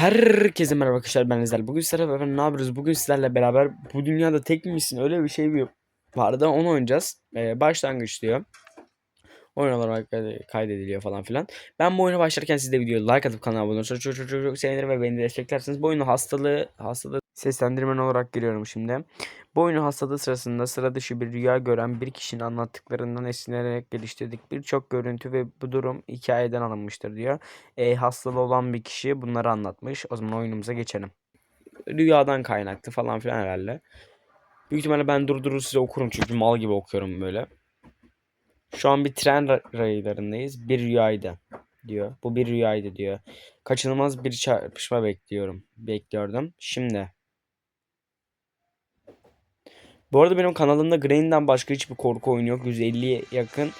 Herkese merhaba arkadaşlar ben Ezel. Bugün sizlerle beraber ne yapıyoruz? Bugün sizlerle beraber bu dünyada tek misin öyle bir şey mi vardı onu oynayacağız. Ee, başlangıç diyor. Oyun olarak kayde- kaydediliyor falan filan. Ben bu oyuna başlarken siz de videoyu like atıp kanala abone olursanız çok çok çok, çok sevinirim ve beni de desteklersiniz. Bu oyunu hastalığı, hastalığı seslendirmen olarak giriyorum şimdi. Bu oyunu hastalığı sırasında sıra dışı bir rüya gören bir kişinin anlattıklarından esinlenerek geliştirdik. Birçok görüntü ve bu durum hikayeden alınmıştır diyor. E, hastalığı olan bir kişi bunları anlatmış. O zaman oyunumuza geçelim. Rüyadan kaynaklı falan filan herhalde. Büyük ihtimalle ben durdurur size okurum çünkü mal gibi okuyorum böyle. Şu an bir tren ra- raylarındayız. Bir rüyaydı diyor. Bu bir rüyaydı diyor. Kaçınılmaz bir çarpışma bekliyorum. Bekliyordum. Şimdi. Bu arada benim kanalımda Green'den başka hiçbir korku oyunu yok. 150'ye yakın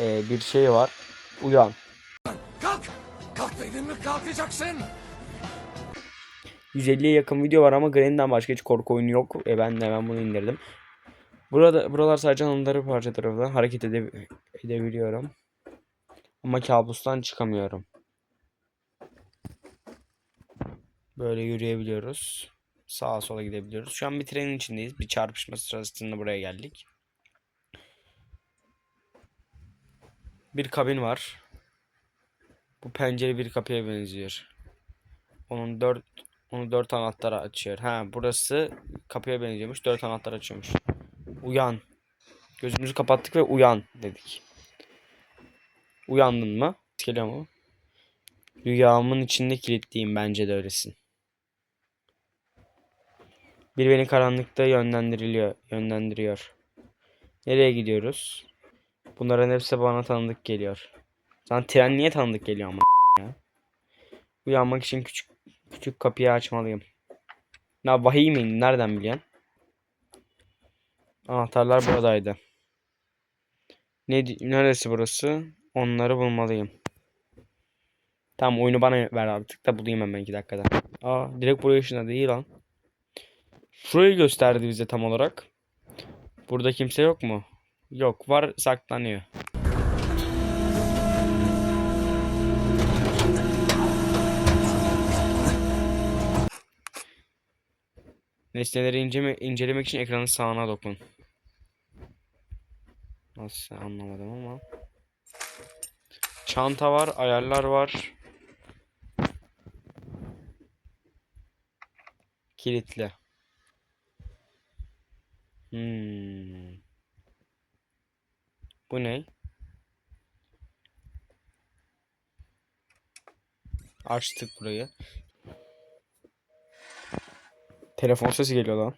e, bir şey var. Uyan. Kalk! Kalk dedim mi kalkacaksın? 150'ye yakın video var ama Green'den başka hiç korku oyunu yok. E ben de hemen bunu indirdim. Burada buralar sadece anıları parça tarafından hareket ede- edebiliyorum. Ama kabustan çıkamıyorum. Böyle yürüyebiliyoruz. Sağa sola gidebiliyoruz. Şu an bir trenin içindeyiz. Bir çarpışma sırasında buraya geldik. Bir kabin var. Bu pencere bir kapıya benziyor. Onun dört onu dört anahtar açıyor. Ha burası kapıya benziyormuş. Dört anahtar açıyormuş. Uyan. Gözümüzü kapattık ve uyan dedik. Uyandın mı? Geliyor mu? Rüyamın içinde kilitliyim bence de öylesin. Bir beni karanlıkta yönlendiriliyor, yönlendiriyor. Nereye gidiyoruz? Bunların hepsi bana tanıdık geliyor. Sana tren niye tanıdık geliyor ama ya? Uyanmak için küçük küçük kapıyı açmalıyım. Ya vahiy mi? Nereden biliyorsun? Anahtarlar buradaydı. Ne neresi burası? Onları bulmalıyım. Tamam oyunu bana ver artık da bulayım hemen 2 dakikada. Aa direkt buraya ışınladı iyi lan. Şurayı gösterdi bize tam olarak. Burada kimse yok mu? Yok var saklanıyor. Nesneleri inceme, incelemek için ekranın sağına dokun. Nasıl anlamadım ama. Çanta var, ayarlar var. Kilitli. Hmm. Bu ne? Açtık burayı. Telefon sesi geliyor lan.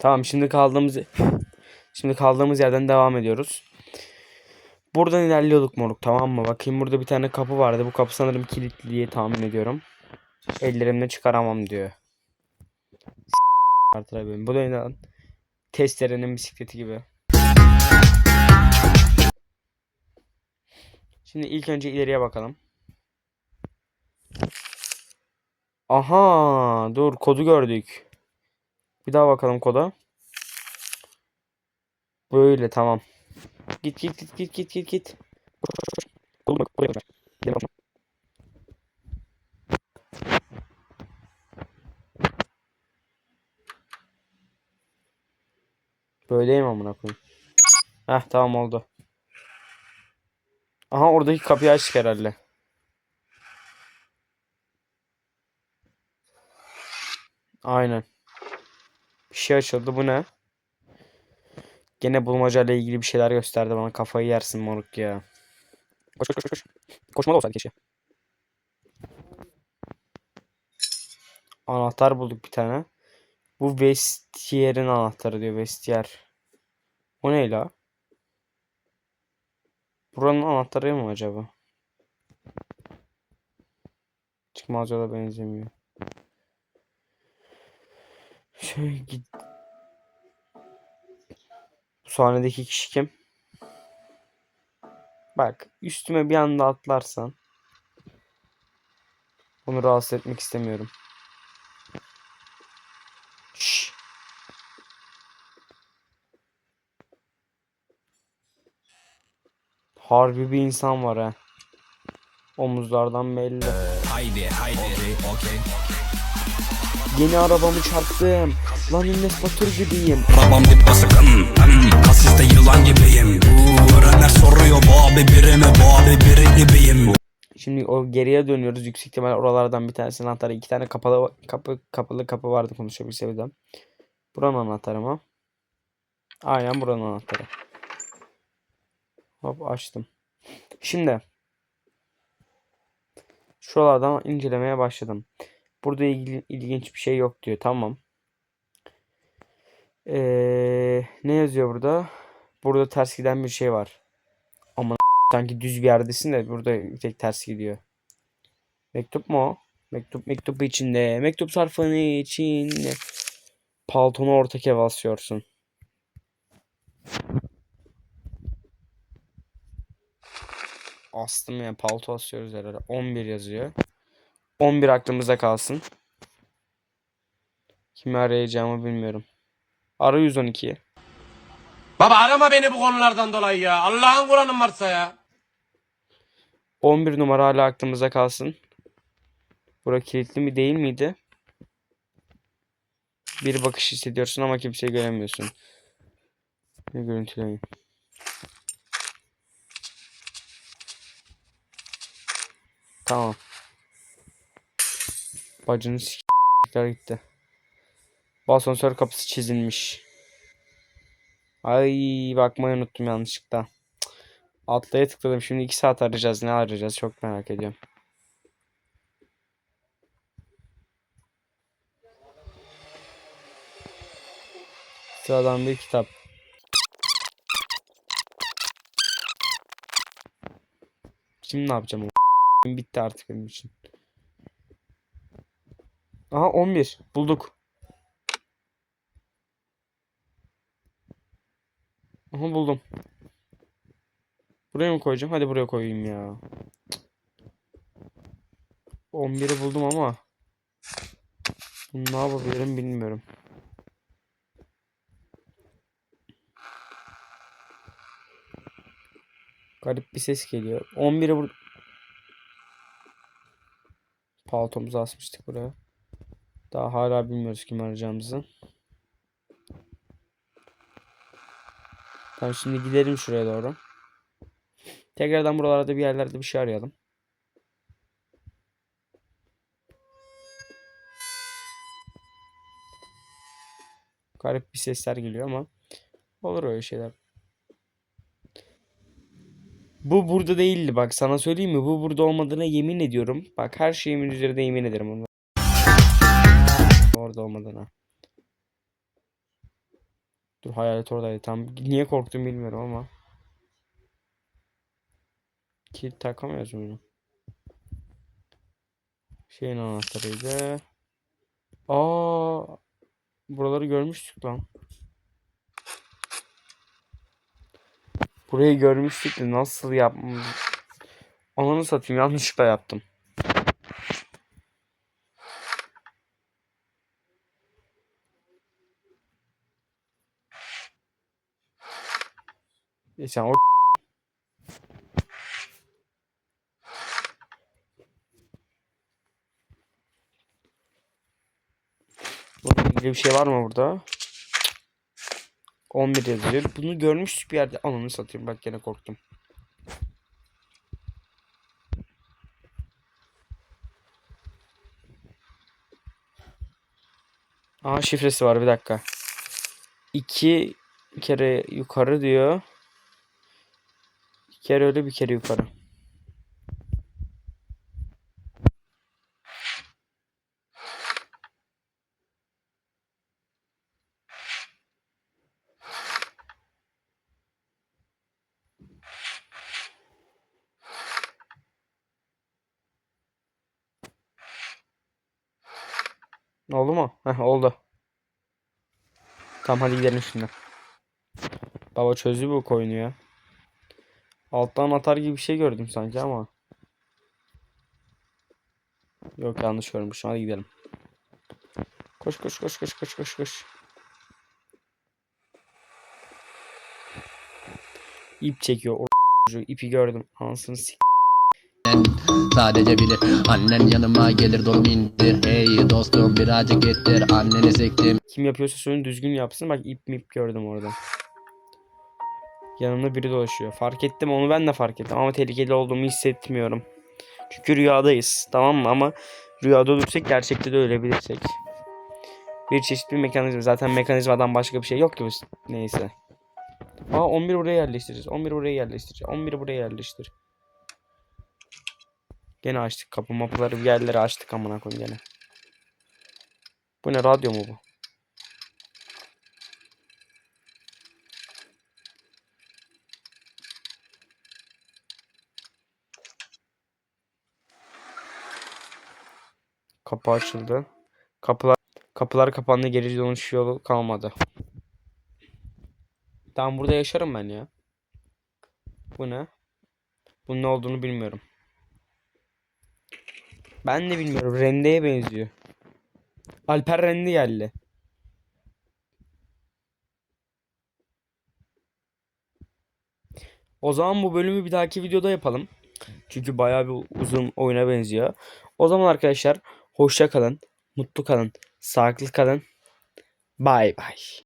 Tamam şimdi kaldığımız şimdi kaldığımız yerden devam ediyoruz. Buradan ilerliyorduk moruk tamam mı? Bakayım burada bir tane kapı vardı. Bu kapı sanırım kilitli diye tahmin ediyorum. Ellerimle çıkaramam diyor. Artıra benim. Bu da inan testerenin bisikleti gibi. Şimdi ilk önce ileriye bakalım. Aha, dur kodu gördük. Bir daha bakalım koda. Böyle tamam. Git git git git git git git. Böyleyim amına koyayım. Heh tamam oldu. Aha oradaki kapıyı açtık herhalde. Aynen. Bir şey açıldı. Bu ne? Gene bulmaca ile ilgili bir şeyler gösterdi bana. Kafayı yersin moruk ya. Koş koş koş koş. Koşmalı olsaydı keşke. Anahtar bulduk bir tane. Bu vestiyer'in anahtarı diyor. Vestiyer. O ne la? Buranın anahtarı mı acaba? Çıkmaz yola benzemiyor. Şöyle git. Bu sahnedeki kişi kim? Bak üstüme bir anda atlarsan onu rahatsız etmek istemiyorum. Şşş. Harbi bir insan var ha. Omuzlardan belli. Haydi haydi. Okey okey. Yeni arabamı çarptım. Lan Enes Batur gibiyim. Arabam dip basık. Kasiste yılan gibiyim Öğrenler soruyor bu abi biri mi bu abi biri gibiyim Şimdi o geriye dönüyoruz. Yüksek ihtimal oralardan bir tanesinin anahtarı. iki tane kapalı kapı kapalı kapı vardı konuşabilse de. Buranın anahtarı mı? Aynen buranın anahtarı. Hop açtım. Şimdi şuralardan incelemeye başladım. Burada ilgili, ilginç bir şey yok diyor. Tamam. Ee, ne yazıyor burada? Burada ters giden bir şey var. Ama sanki düz bir yerdesin de burada tek ters gidiyor. Mektup mu o? Mektup mektup içinde. Mektup sarfını içinde. Paltonu ortak ev asıyorsun. Astım ya palto asıyoruz herhalde. 11 yazıyor. 11 aklımıza kalsın. Kimi arayacağımı bilmiyorum. Ara 112'yi. Baba arama beni bu konulardan dolayı ya. Allah'ın Kur'an'ın varsa ya. 11 numara hala aklımıza kalsın. Bura kilitli mi değil miydi? Bir bakış hissediyorsun ama kimseyi göremiyorsun. Ne görüntüleyin. Tamam. Bacını s**kler gitti. Bu asansör kapısı çizilmiş. Ay bakmayı unuttum yanlışlıkla. Atlaya tıkladım. Şimdi 2 saat arayacağız. Ne arayacağız? Çok merak ediyorum. Sıradan bir kitap. Şimdi ne yapacağım? Bitti artık benim için. Aha 11. Bulduk. Aha buldum. Buraya mı koyacağım? Hadi buraya koyayım ya. 11'i buldum ama bunu ne yapabilirim bilmiyorum. Garip bir ses geliyor. 11'i bur Paltomuzu asmıştık buraya. Daha hala bilmiyoruz kim arayacağımızı. Tamam şimdi gidelim şuraya doğru. Tekrardan buralarda bir yerlerde bir şey arayalım. Garip bir sesler geliyor ama olur öyle şeyler. Bu burada değildi bak sana söyleyeyim mi? Bu burada olmadığına yemin ediyorum. Bak her şeyimin üzerinde yemin ederim onu. Orada olmadığına. Dur hayalet oradaydı. Tam niye korktum bilmiyorum ama. Kilit takamıyoruz bunu. Şeyin anahtarıydı. Aa, buraları görmüştük lan. Burayı görmüştük de nasıl yapmış? Ananı satayım yanlışlıkla yaptım. E sen o Bununla ilgili bir şey var mı burada? 11 yazıyor. Bunu görmüştük bir yerde. Ananı satayım bak gene korktum. Aa şifresi var bir dakika. 2 kere yukarı diyor. Bir kere öyle bir kere yukarı. Oldu mu? Heh, oldu. Tamam hadi gidelim şimdi. Baba çözdü bu oyunu ya. Alttan atar gibi bir şey gördüm sanki ama. Yok yanlış görmüşüm. Hadi gidelim. Koş koş koş koş koş koş koş. İp çekiyor. O ipi gördüm. Ansın sik. Sadece bilir Annen yanıma gelir durum indir Hey dostum birazcık ettir Anneni sektim Kim yapıyorsa suyunu düzgün yapsın. Bak ip mip gördüm orada. Yanımda biri dolaşıyor. Fark ettim onu ben de fark ettim ama tehlikeli olduğumu hissetmiyorum. Çünkü rüyadayız. Tamam mı? Ama rüyada olursak gerçekte de ölebilirsek. Bir çeşit bir mekanizma. Zaten mekanizmadan başka bir şey yok ki. bu- Neyse. Aa 11 buraya yerleştireceğiz. 11 buraya yerleştireceğiz. 11 buraya yerleştir. Gene açtık kapı mapıları bir yerleri açtık amına koyayım gene. Bu ne radyo mu bu? Kapı açıldı. Kapılar kapılar kapandı. Geri dönüş yolu kalmadı. Tamam burada yaşarım ben ya. Bu ne? Bunun ne olduğunu bilmiyorum. Ben de bilmiyorum. Rende'ye benziyor. Alper Rende geldi. O zaman bu bölümü bir dahaki videoda yapalım. Çünkü bayağı bir uzun oyuna benziyor. O zaman arkadaşlar hoşça kalın, mutlu kalın, sağlıklı kalın. Bay bay.